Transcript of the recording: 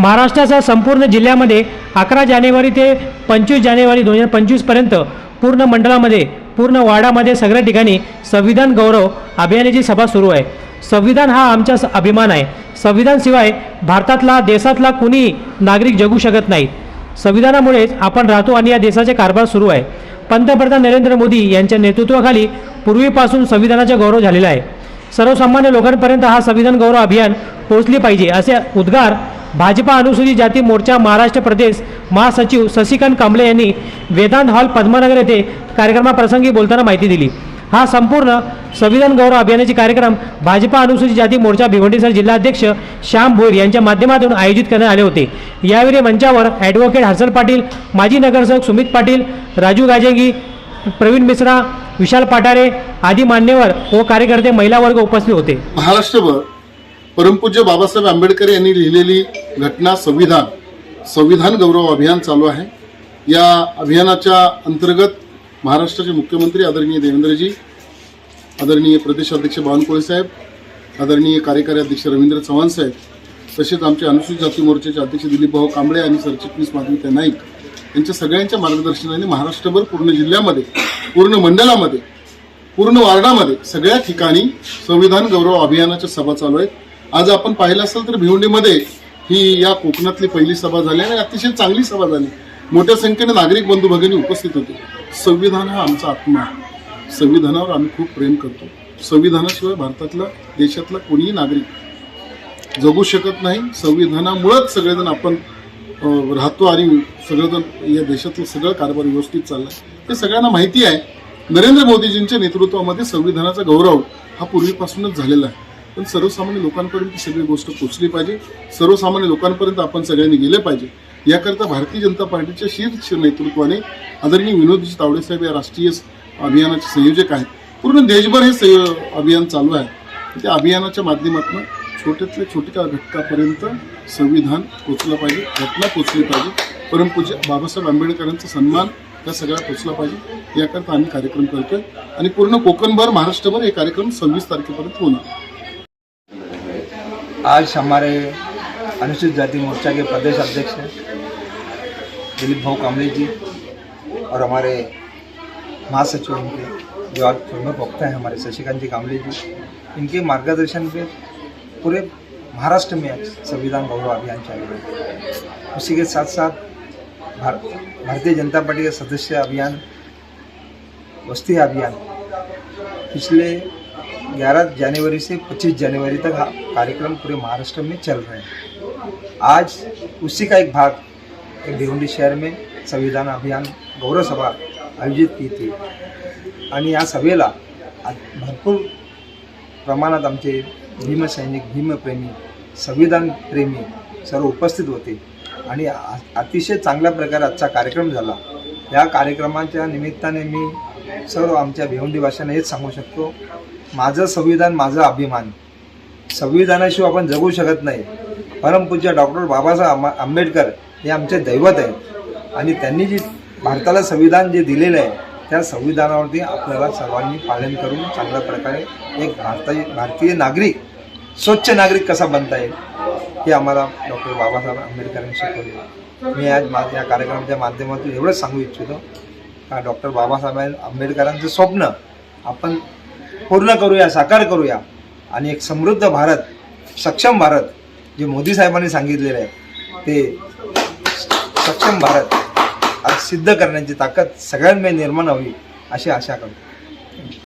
महाराष्ट्राच्या संपूर्ण जिल्ह्यामध्ये अकरा जानेवारी ते पंचवीस जानेवारी दोन हजार पंचवीसपर्यंत पूर्ण मंडळामध्ये पूर्ण वाडामध्ये सगळ्या ठिकाणी संविधान गौरव अभियानाची सभा सुरू आहे. संविधान हा आमचा अभिमान आहे. संविधानशिवाय भारतातला देशातला कुणी नागरिक जगू शकत नाहीत संविधानामुळेच आपण राहतो आणि या देशाचे कारभार सुरू आहे. पंतप्रधान नरेंद्र मोदी यांच्या नेतृत्वाखाली पूर्वीपासून संविधानाचा गौरव झालेला आहे. सर्वसामान्य लोकांपर्यंत हा संविधान गौरव अभियान पोहोचले पाहिजे असे उद्गार भाजपा अनुसूचित जाती मोर्चा महाराष्ट्र प्रदेश महासचिव शशिकांत कांबळे यांनी वेदांत हॉल पद्मनगर येथे कार्यक्रमाप्रसंगी बोलताना माहिती दिली. हा संपूर्ण संविधान गौरव अभियानाचे कार्यक्रम भाजपा अनुसूचित जाती मोर्चा भिवंडीसर जिल्हाध्यक्ष श्याम भोईर यांच्या माध्यमातून आयोजित करण्यात आले होते. यावेळी मंचावर ॲडव्होकेट हर्षल पाटील माजी नगरसेवक सुमित पाटील राजू गाजेंगी प्रवीण मिश्रा विशाल पाटारे आदी मान्यवर व कार्यकर्ते महिला वर्ग उपस्थित होते. महाराष्ट्रभर परमपूज्य बाबासाहेब आंबेडकर यांनी लिहिलेली घटना संविधान संविधान गौरव अभियान चालू आहे. या अभियानाच्या अंतर्गत महाराष्ट्राचे मुख्यमंत्री आदरणीय देवेंद्रजी आदरणीय प्रदेशाध्यक्ष बावनकुळे साहेब आदरणीय कार्यकारी अध्यक्ष रवींद्र चव्हाण साहेब तसेच आमचे अनुसूचित जाती मोर्चाचे अध्यक्ष दिलीपभाऊ कांबळे आणि सरचिटणीस माधविता नाईक यांच्या सगळ्यांच्या मार्गदर्शनाने महाराष्ट्रभर पूर्ण जिल्ह्यामध्ये पूर्ण मंडळामध्ये पूर्ण वार्डामध्ये सगळ्या ठिकाणी संविधान गौरव अभियानाच्या सभा चालू आहेत. आज आपण पाहिलं असेल तर भिवंडीमध्ये ही या कोकणातली पहिली सभा झाली आणि अतिशय चांगली सभा झाली. मोठ्या संख्येने नागरिक बंधू भगिनी उपस्थित होते. संविधान हा आमचा आत्मा आहे. संविधानावर आम्ही खूप प्रेम करतो. संविधानाशिवाय भारतातला देशातला कोणीही नागरिक जगू शकत नाही. संविधानामुळंच सगळेजण आपण राहतो आणि सगळेजण या देशातलं सगळं कारभार व्यवस्थित चाललाय. हे सगळ्यांना माहिती आहे. नरेंद्र मोदीजींच्या नेतृत्वामध्ये संविधानाचा गौरव हा पूर्वीपासूनच झालेला आहे. पण सर्वसामान्य लोकांपर्यंत सगळी गोष्ट पोचली पाहिजे. सर्वसामान्य लोकांपर्यंत आपण सगळ्यांनी गेले पाहिजे. याकरता भारतीय जनता पार्टीच्या शीर्ष नेतृत्वाने आदरणीय विनोदजी तावडे साहेब या राष्ट्रीय अभियानाचे संयोजक आहेत. पूर्ण देशभर हे संयो- अभियान चालू आहे. त्या अभियानाच्या माध्यमातून छोट्यातल्या छोट्या घटकापर्यंत संविधान पोचलं पाहिजे घटना पोचली पाहिजे. परमपूज्य बाबासाहेब आंबेडकरांचा सन्मान त्या सगळ्या पोचला पाहिजे. याकरता आम्ही कार्यक्रम करतोय. आणि पूर्ण कोकणभर महाराष्ट्रभर हे कार्यक्रम सव्वीस तारखेपर्यंत होणार. आज हमारे अनुसूचित जाति मोर्चा के प्रदेश अध्यक्ष हैं दिलीप भाऊ कामले जी और हमारे महासचिव इनके जो आज प्रमुख वक्ता हैं हमारे शशिकांत जी कामले जी। इनके मार्गदर्शन पे पूरे महाराष्ट्र में आज संविधान गौरव अभियान चालू है। उसी के साथ साथ भार, भारतीय जनता पार्टी का सदस्य अभियान वस्ती अभियान पिछले 11 जनवरी से 25 जनवरी तक हा कार्यक्रम पूरे महाराष्ट्र में चल रहे हैं। आज उसी का एक भाग एक भिवंडी शहर में संविधान अभियान गौरव सभा आयोजित की थी। आणि या सभेला भरपूर प्रमाणात आमचे भीमसैनिक भीमप्रेमी संविधान प्रेमी सर्व उपस्थित होते आणि अतिशय चांगल्या प्रकारे आजचा कार्यक्रम झाला. या कार्यक्रमाच्या निमित्ताने मी सर्व आमच्या भिवंडी भाषांना हेच सांगू शकतो माझं संविधान माझा अभिमान. संविधानाशिवाय आपण जगू शकत नाही. परमपूज्य डॉक्टर बाबासाहेब आंबेडकर हे आमचे दैवत आहेत. आणि त्यांनी जी भारताला संविधान जे दिलेलं आहे त्या संविधानावरती आपल्याला सर्वांनी पालन करून चांगल्या प्रकारे एक भारतीय भारतीय नागरिक स्वच्छ नागरिक कसा बनता येईल हे आम्हाला डॉक्टर बाबासाहेब आंबेडकरांनी शिकवले मी आज मा या कार्यक्रमाच्या माध्यमातून एवढंच सांगू इच्छितो का डॉक्टर बाबासाहेब आंबेडकरांचं स्वप्न आपण पूर्ण करूया साकार करूया. आणि एक समृद्ध भारत सक्षम भारत जे मोदी साहेबांनी सांगितलेलं आहे ते सक्षम भारत आज सिद्ध करण्याची ताकद सगळ्यांमध्ये निर्माण हवी अशी आशा करतो.